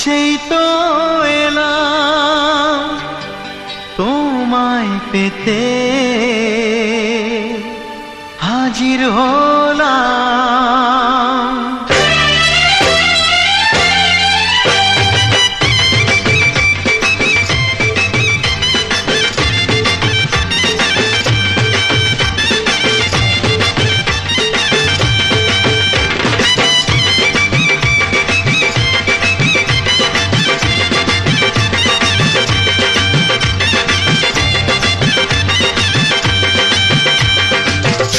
সেই তো এলাম তোমায় পেতে। হাজির হলাম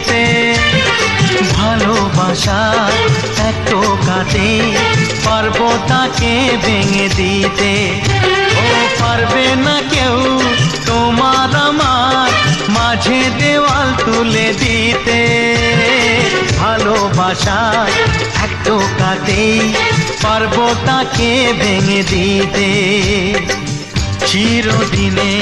দিতে ভালোবাসা এত কাটে পারব তাকে ভেঙে দিতে। ও পারবে না কেউ তোমার আমার মাঝে দেওয়াল তুলে দিতে। ভালোবাসা এত কাটেই পারব তাকে ভেঙে দিতে। চিরদিনে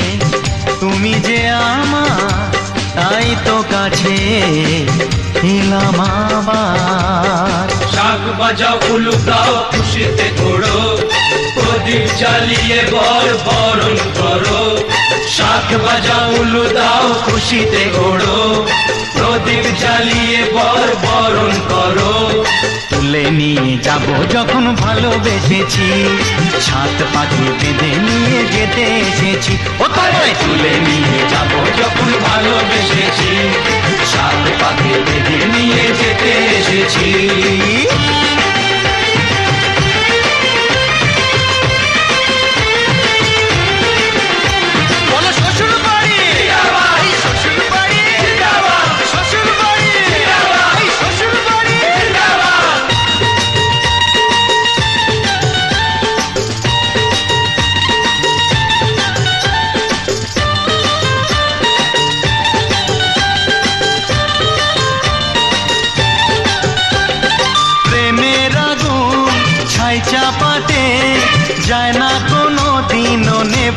এলাম আবার। শাক বাজাও উলু খুশিতে ঘোড়ো প্রদীপ জ্বালিয়ে বর বরণ করো। শাক বাজাও উলু দাও, খুশিতে ঘোড়ো প্রদীপ জ্বালিয়ে বর বরণ করো। তুলে নিয়ে যাব যখন ভালোবেসেছি। সাত পাখি বেঁধে নিয়ে যেতে এসেছি। ও তোমায় তুলে নিয়ে যাব যখন ভালোবেসেছি। সাত পাখি বেঁধে নিয়ে যেতে এসেছি।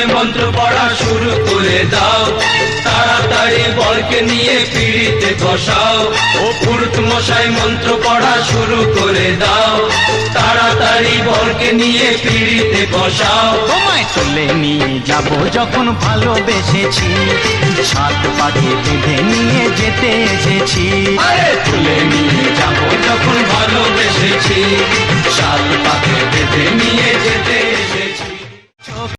মশাই মন্ত্র পড়া শুরু করে দাও। তাড়াতাড়ি বরকে নিয়ে পিড়িতে বসাও। ও পুরুত মশাই মন্ত্র পড়া শুরু করে দাও। তাড়াতাড়ি বরকে নিয়ে পিড়িতে বসাও। তোমায় তুলে নিয়ে যাব যখন ভালোবেসেছি। সাত পাখি বেঁধে নিয়ে যেতে এসেছি। তুলে নিয়ে যাব যখন ভালোবেসেছি। সাত পাকে